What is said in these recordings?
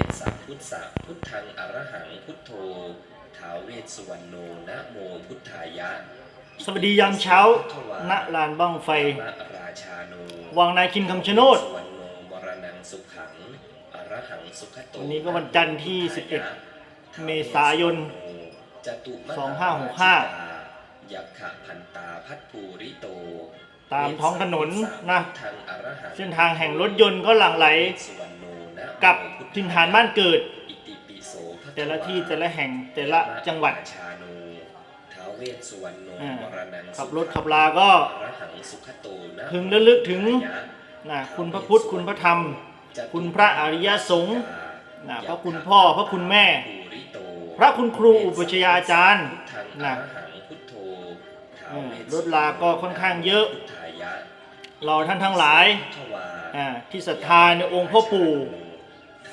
สสัพพุทธะพุทธังอรหังพุทโธท้าวเวสสุวรรณโนนะโมพุทธายะ สวัสดียามเช้า ณ ลานบ้างไฟพระราชาโนวังนาคินคำชะโนดสุวรรณโนมรณังสุขังอรหังสุขโตวันนี้ก็วันจันทร์ที่พุทธายะ11 เมษายนจตุม2565ยักขะพันตาพัทภูริโตตามท้องถนนนะทางอรหังเส้นทางแห่งรถยนต์ก็หลั่งไหล กับถิ่นฐานบ้านเกิดอิติปิโสแต่ละที่แต่ละแห่งแต่ละจังหวัดชาโนทาเวสวรรณโนรนังขับรถขับลาก็อรหังสุขโตนะพึงระลึกถึงนะคุณพระพุทธคุณพระธรรม คุณพระอริยสงฆ์นะพระคุณพ่อพระคุณแม่ พระคุณครูอุปัชฌาย์อาจารย์นะรถลาก็ค่อนข้างเยอะ เราท่านทั้งหลายที่ศรัทธาในองค์พ่อปู่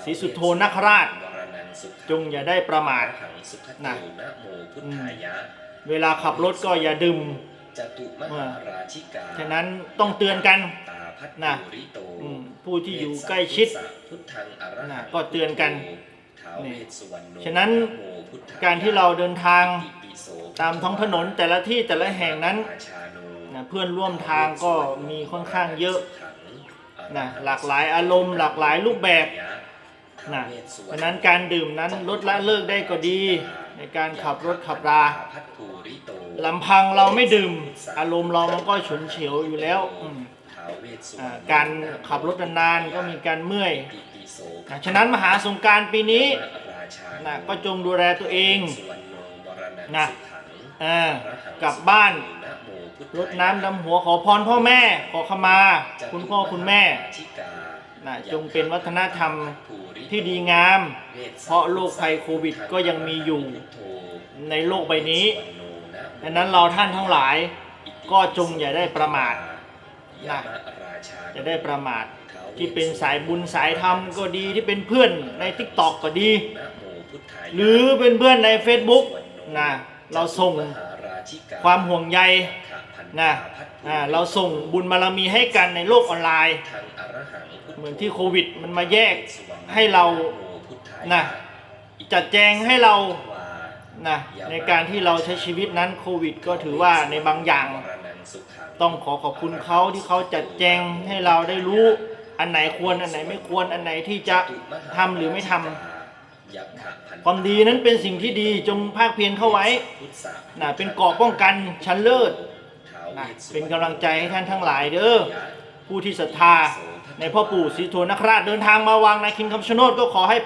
ศรีสุโธนคราช จงอย่าได้ประมาทนะนะอืมเวลาขับรถก็อย่าดื่มจตุมหาราชิกาฉะนั้นต้องเตือนกันตาพัทนะภูริโตอืมผู้ที่อยู่ใกล้ชิดพุทธังอรหังนะก็เตือนกันท้าวเวสสุวรรณโนฉะนั้นโมพุทธยะการที่เราเดินทางอิติปิโสตามท้องถนนแต่ละที่แต่ละแห่งนั้นราชาโนนะเพื่อนร่วมทางก็มีค่อนข้างเยอะขังนะหลากหลายอารมณ์ หลากหลายรูปแบบ นะเพราะฉะนั้นการดื่มนั้นลดละเลิกได้ก็ดี ในการขับรถขับราพัทภูริโตลำพังเราไม่ดื่ม อารมณ์เรามันก็ฉุนเฉียวอยู่แล้วอืมท้าวเวสสุวรอ่ารณการขับรถนานๆก็มีการเมื่อยอิติปิโสนะฉะนั้นมหาสงกรารปีนี้ราชาโนะก็จงดูแลตัวเองสุวรรณโนวรนังนะสุขังอ่ากลับบ้านนะโมพุทธายะรดน้ำดำหัวขอพรพ่อแม่ขอขมา คุณพ่อคุณแม่ นะจงเป็นวัฒนธรรมที่ดีงาม เพราะโรคภัยโควิดก็ยังมีอยู่ในโลกใบนี้ดังนั้นเราท่านทั้งหลายก็จงอย่าได้ประมาทนะจะได้ประมาทที่เป็นสายบุญสายธรรมก็ดีที่เป็นเพื่อนใน t ิ k t o k ก็ดี หรือเป็นเพื่อนใน Facebook นะเราส่งความห่วงใย นะอ่าเราส่งบุญบารมีให้กันในโลกออนไลน์ เหมือนที่โควิดมันมาแยกให้เรานะจัดแจงให้เรานะในการที่เราใช้ชีวิตนั้นโควิด ก็ถือว่าในบางอย่าง ต้องขอขอบคุณเขาที่เขาจัดแจงให้เราได้รู้อันไหนควรอันไหนไม่ควรอันไหนที่จะทำหรือไม่ทำความดีนั้นเป็นสิ่งที่ดีจงภาคเพียรเข้าไว้นะเป็นเกราะป้องกันชั้นเลิศ เป็นกำลังใจให้ท่านทั้งหลายเด้อผู้ที่ศรัทธาในพ่อปู่ศรีโทนคราชเดินทางมาวางนาคินคำชะโนดก็ขอให้